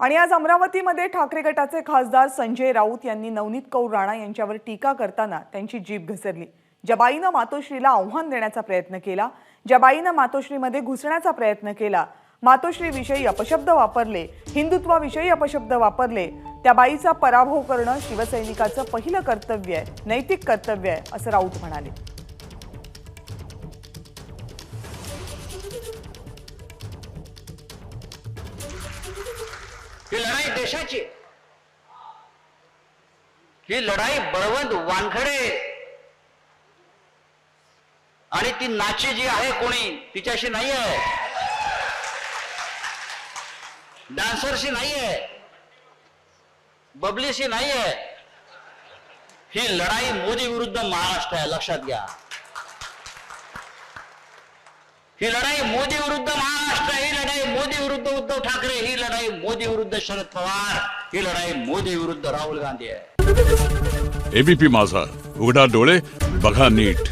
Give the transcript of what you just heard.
आणि आज अमरावतीमध्ये ठाकरे गटाचे खासदार संजय राऊत यांनी नवनीत कौर राणा यांच्यावर टीका करताना त्यांची जीभ घसरली. जबाईनं मातोश्रीला आव्हान देण्याचा प्रयत्न केला. जबाईनं मातोश्रीमध्ये घुसण्याचा प्रयत्न केला. मातोश्रीविषयी अपशब्द वापरले. हिंदुत्वाविषयी अपशब्द वापरले. त्या बाईचा पराभव करणं शिवसैनिकाचं पहिलं कर्तव्य आहे नैतिक कर्तव्य आहे असं राऊत म्हणाले. ही लढाई देशाची. ही लढाई बळवंत वानखडे. आणि ती नाची जी आहे कोणी तिच्याशी नाही आहे डान्सरशी नाही आहे बबलीशी नाही आहे ही लढाई मोदी विरुद्ध महाराष्ट्र आहे लक्षात घ्या. ही लढाई मोदी विरुद्ध महाराष्ट्र उद्धव ठाकरे ही लढाई मोदी विरुद्ध शरद पवार ही लढाई मोदी विरुद्ध राहुल गांधी आहे. एबीपी माझा उघडा डोळे बघा नीट.